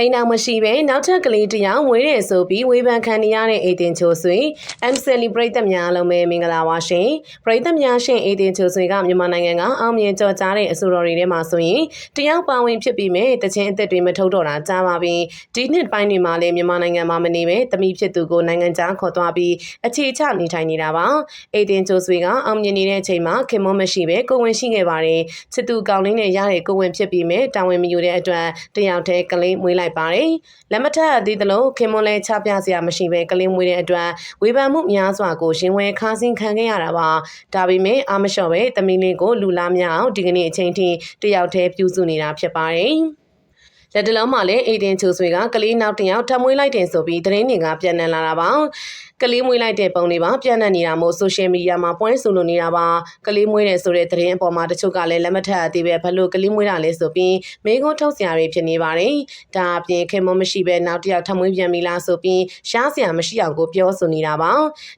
အိမ်နောက်မရှိပဲနောက်ထပ်ကလေးတစ်ယောက်မွေးတယ်ဆိုပြီးဝေဖန်ခံနေရတဲ့အေတင်ချိုဆွေ M Celebrate များအားလုံးပဲမင်္ဂလာပါရှင်ပရိသတ်များရှင်အေတင်ချိုဆွေကမြန်မာနိုင်ငံကအောင်မြင်ကြော်ကြားတဲ့အဆိုတော်တွေထဲမှာဆိုရင်တယောက်ပါဝင်ဖြစ်ပြီးမဲ့တခြင်းအသက်တွေမထုတ်တော့တာကြားပါပြီဒီနှစ်ပိုင်းတွေမှာလည်းမြန်မာနိုင်ငံမှာမနေပဲတမိဖြစ်သူကိုနိုင်ငံခြားခေါ်သွားပြီးအခြေချနေထိုင်နေတာပါအေတင်ချိုဆွေကအောင်မြင်နေတဲ့အချိန်မှာခင်မွန်းမရှိပဲကိုဝင်ရှိခဲ့ပါတယ်ချစ်သူကောင်းလေးနဲ့ရတဲ့ကိုဝင်ဖြစ်ပြီးမဲ့တာဝန်မယူတဲ့အတွက်တယောက်တည်းကလေးမွေးလိုက်ပါတယ်လက်မထက်သေးသလိုခင်မွန်းလည်းချပြစရာမရှိပဲကလေးမွေးတဲ့အတွက်ဝေဖန်မှုများစွာကိုရှင်ဝဲခါးစင်းခံခဲ့ရတာပါဒါပေမဲ့အာမလျှော့ပဲတမီးလေးကိုလူလားများအောင်ဒီကနေ့အချိန်ထိတယောက်တည်းပြုစုနေတာဖြစ်ပါတယ် လက်တလုံးမှာလည်းအေဒင်ချိုဆွေကကလေးနောက်တစ်ယောက်ထပ်မွေးလိုက်တယ်ဆိုပြီးသတင်းတွေကပြန်နံလာတာပါကလေးမွေးလိုက်တဲ့ပုံတွေပါပြန်နေနေတာမို့ဆိုရှယ်မီဒီယာမှာပွင့်ဆိုလို့နေတာပါကလေးမွေးတယ်ဆိုတဲ့သတင်းအပေါ်မှာတချို့ကလည်းလက်မထက်အသေးပဲဘလို့ကလေးမွေးတာလဲဆိုပြီးမိကုန်းထုတ်စရာတွေဖြစ်နေပါတယ်ဒါအပြင်ခင်မမရှိပဲနောက်တစ်ယောက်ထပ်မွေးပြန်ပြီလားဆိုပြီးရှားစရာမရှိအောင်ကိုပြောဆိုနေတာပါ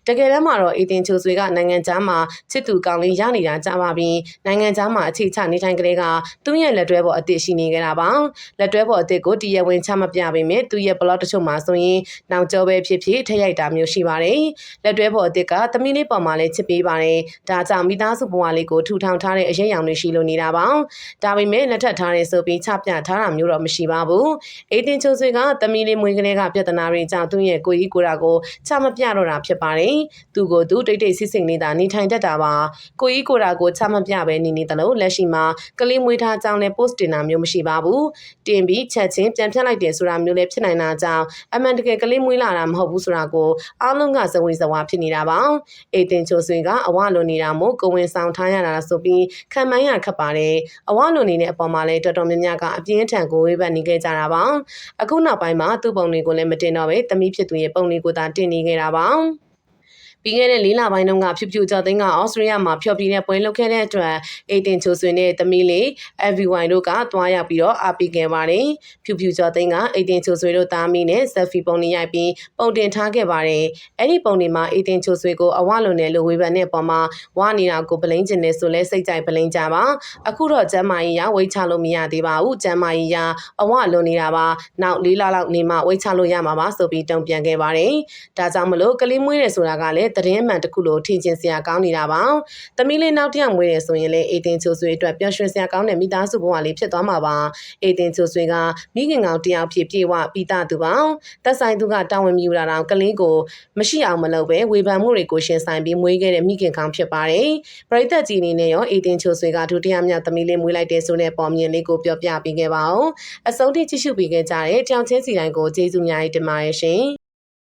တကယ်တမ်းမှာတော့အေတင်ချိုဆွေကနိုင်ငံခြားမှာချစ်သူကောင်းလေးရနေတာကြားပါပြီနိုင်ငံခြားမှာအခြေချနေထိုင်ကလေးကသူ့ရဲ့လက်တွဲပေါ်အစ်စ်ရှိနေကြတာပါလက်တွဲပေါ်အစ်စ်ကိုတရားဝင်ချမပြပေမဲ့သူ့ရဲ့ blog တချို့မှာဆိုရင်နောက်ကျောပဲဖြစ်ဖြစ်ထည့်ရိုက်တာမျိုးရှိပါတယ်။လက်တွဲပေါ်အစ်စ်ကသမီးလေးပေါ်မှာလည်းချစ်ပေးပါတယ်။ဒါကြောင့်မိသားစုဘဝလေးကိုထူထောင်ထားတဲ့အရေးအယောင်တွေရှိလို့နေတာပါ။ဒါပေမဲ့လက်ထပ်ထားတဲ့ဆိုပြီးချပြထားတာမျိုးတော့မရှိပါဘူး။အေးတင်ချိုဆွေကသမီးလေးမွေးကလေးကပြဿနာတွေကြောင့်သူ့ရဲ့ကိုကြီးကိုရာကိုချမပြတော့တာဖြစ်ပါတယ်။သူကိုသူတိတ်တိတ်ဆိတ်ဆိတ်နေတာနေထိုင်တတ်တာပါ။ကိုကြီးကိုရာကိုချမပြပဲနေနေတယ်လို့လက်ရှိမှာကလေးမွေးထားကြောင်းလည်း post တင်တာမျိုးမရှိပါဘူး။တင်ပြီးချက်ချင်းပြန်ဖြတ်လိုက်တယ်ဆိုတာမျိုးလည်းဖြစ်နိုင်တာကြောင့်အမှန်တကယ်ကလေးမွေးလာတာမဟုတ်ဘူးဆိုတာကိုအားလုံးကဇဝေဇဝါဖြစ်နေတာပါအေတင်ချိုဆွေကအဝလွန်နေတာမို့ကိုဝင်ဆောင်ထားရတာဆိုပြီးခံမှန်းရခက်ပါတယ်အဝလွန်နေတဲ့အပေါ်မှာလည်းတော်တော်များများကအပြင်းထန်ကိုဝေးပတ်နေခဲ့ကြတာပါအခုနောက်ပိုင်းမှာသူ့ပုံတွေကိုလည်းမတင်တော့ပဲတမိဖြစ်သူရဲ့ပုံတွေကိုသာတင်နေခဲ့တာပါ ပြီးခဲ့တဲ့လေးလပိုင်းတုန်းကဖြူဖြူကျော်သိန်းကအော်စတြေးလျမှာဖျော်ဖြေတဲ့ပွဲလုပ်ခဲ့တဲ့အတွက်အေတင်ချိုဆွေနဲ့သမီးလေး everyone တို့ကသွားရောက်ပြီးတော့အားပေးခဲ့ပါတယ်။ဖြူဖြူကျော်သိန်းကအေတင်ချိုဆွေတို့သားမီးနဲ့ဆက်ဖီပုံတွေရိုက်ပြီးပုံတင်ထားခဲ့ပါတယ်။အဲ့ဒီပုံတွေမှာအေတင်ချိုဆွေကိုအဝလွန်တယ်လို့ဝေဖန်တဲ့ပုံမှာဝါနေတာကိုပလိန်ကျင်နေဆိုလဲစိတ်ကြိုက်ပလိန်ကြပါ။အခုတော့ကျမ်းမာရေးရဝိတ်ချလို့မရသေးပါဘူး။ကျမ်းမာရေးရအဝလွန်နေတာပါ။နောက်လေးလလောက်နေမှဝိတ်ချလို့ရမှာပါဆိုပြီးတုံ့ပြန်ခဲ့ပါတယ်။ဒါကြောင့်မလို့ကလေးမွေးတယ်ဆိုတာကလည်းသတင်းမှန်တစ်ခုလိုထင်ကျင်စရာကောင်းနေတာပါ။သမီးလေးနောက်တစ်ယောက်မွေးတယ်ဆိုရင်လည်းအေတင်ချိုဆွေအတွက်ပျော်ရွှင်စရာကောင်းတဲ့မိသားစုဘဝလေးဖြစ်သွားမှာပါ။အေတင်ချိုဆွေကမိခင်ကောင်တစ်ယောက်ဖြစ်ပြေဝပြီးသားသူပါ။သက်ဆိုင်သူကတာဝန်မြူတာတောင်ကလေးကိုမရှိအောင်မလုပ်ပဲဝေဖန်မှုတွေကိုရှင်းဆိုင်ပြီးမွေးခဲ့တဲ့မိခင်ကောင်ဖြစ်ပါတယ်။ပရိသတ်ကြီးအနေနဲ့ရောအေတင်ချိုဆွေကဒုတိယမြောက်သမီးလေးမွေးလိုက်တဲ့ဆိုတဲ့ပေါ်မြင်လေးကိုပြောပြပေးခဲ့ပါဦး။အဆုံးထိကြည့်ရှုပေးခဲ့ကြတဲ့တောင်ချင်းစီတိုင်းကိုကျေးဇူးများတင်ပါတယ်ရှင်။